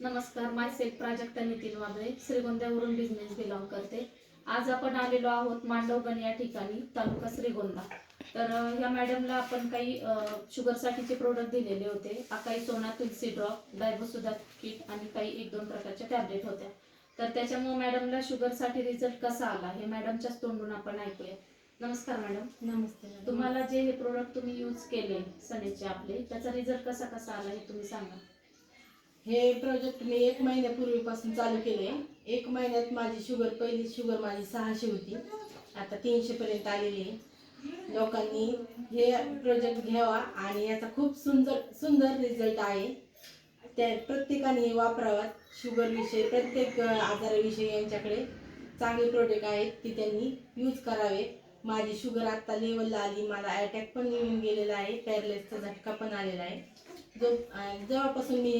नमस्कार myself Prajakta Nitin Wable श्रीगोंद्यावरून business belong करते. आज आपण आलेलो आहोत मांडवगण या ठिकाणी तालुका श्रीगोंदा. तर ह्या मॅडमला आपण काही शुगरसाठीचे प्रोडक्ट दिलेले होते. अकाई सोना तुलसी ड्रॉप डायबोसुदा किट आणि काही एक दोन प्रकारच्या टॅबलेट होत्या. तर त्याच्यामुळे मॅडमला शुगरसाठी रिझल्ट कसा आला हे मॅडमच्याच तोंडून आपण ऐकूया. नमस्कार मॅडम नमस्ते. तुम्हाला जे हे प्रोडक्ट तुम्ही यूज केले सनेचे आपले त्याचा रिझल्ट कसा कसा आला हे तुम्ही सांगा. हे प्रोजेक्ट मी एक महिन्यापूर्वीपासून चालू केले एक महिन्यात माझी शुगर पहिली शुगर माझी सहाशे होती. आता तीनशे पर्यंत आलेली आहे. लोकांनी हे प्रोजेक्ट घ्यावा आणि याचा खूप सुंदर सुंदर रिझल्ट आहे. त्या प्रत्येकाने हे वापरावा. शुगरविषयी प्रत्येक आजाराविषयी यांच्याकडे चांगले प्रोडक्ट आहेत की त्यांनी यूज करावे. माझी शुगर आत्ता लेवलला आली. मला अटॅक पण येऊन गेलेला आहे. पॅरलेसचा झटका पण आलेला आहे. जो जेव्हापासून मी